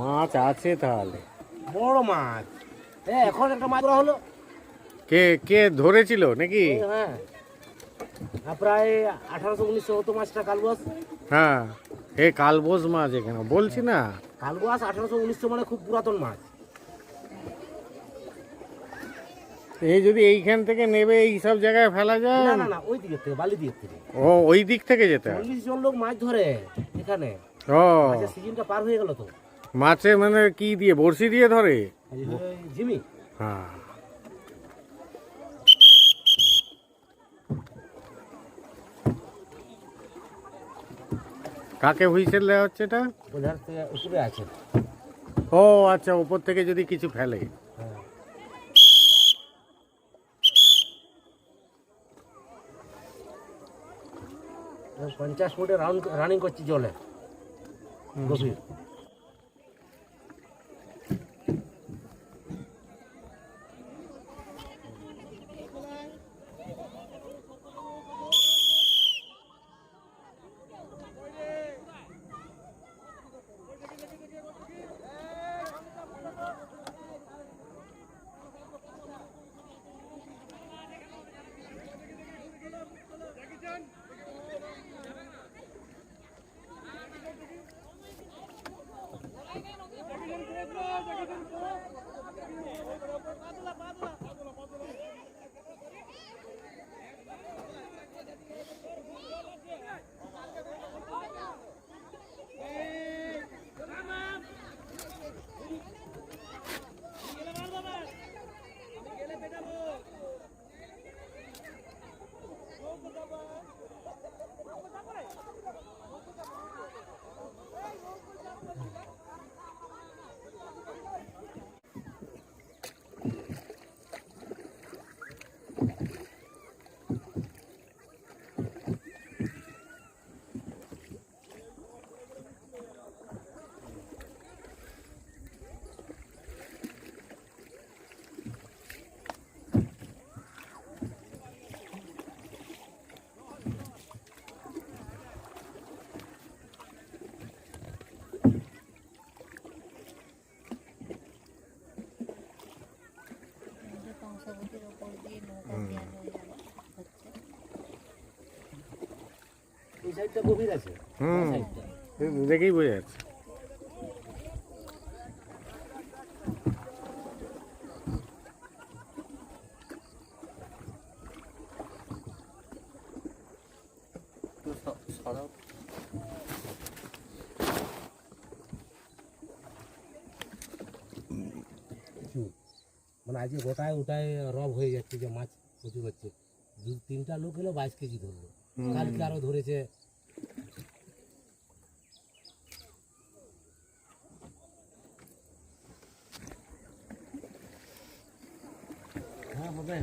মাছ আছে তাহলে। বড় মাছ। হ্যাঁ এখন একটা মাছ ধরা হলো। কে কে ধরেছিল নাকি? হ্যাঁ। প্রায় আঠারোশো উনিশশো হতো মাছটা কালবাস। হ্যাঁ এ মাছ এখানে বলছি না। কালবাস আঠারোশো উনিশশো মানে খুব পুরাতন মাছ। এই যদি এইখান থেকে নেবে এই সব জায়গায় ফেলা যায়? না না না ওই দিকের থেকে বালি দিকের থেকে। ও ওই দিক থেকে যেতে চল্লিশ জন লোক মাছ ধরে এখানে। ও। মাছের সিজনটা পার হয়ে গেল তো। মাছে মানে কি দিয়ে বড়শি দিয়ে ধরে? জিমি। হ্যাঁ। কাকে হুইসেল দেওয়া হচ্ছে এটা? উপরে আছে। ও আচ্ছা উপর থেকে যদি কিছু ফেলে। পঞ্চাশ ফুটে রানিং করছি জলে। গভীর। Okay. হুম। দেখেই বোঝা যাচ্ছে। মানে আজকে গোটায় ওটায় রব হয়ে যাচ্ছে যে মাছ প্রচুর হচ্ছে। দু তিনটা লোক এলো বাইশ কেজি ধরলো। কালকে আরও ধরেছে হ্যাঁ হবে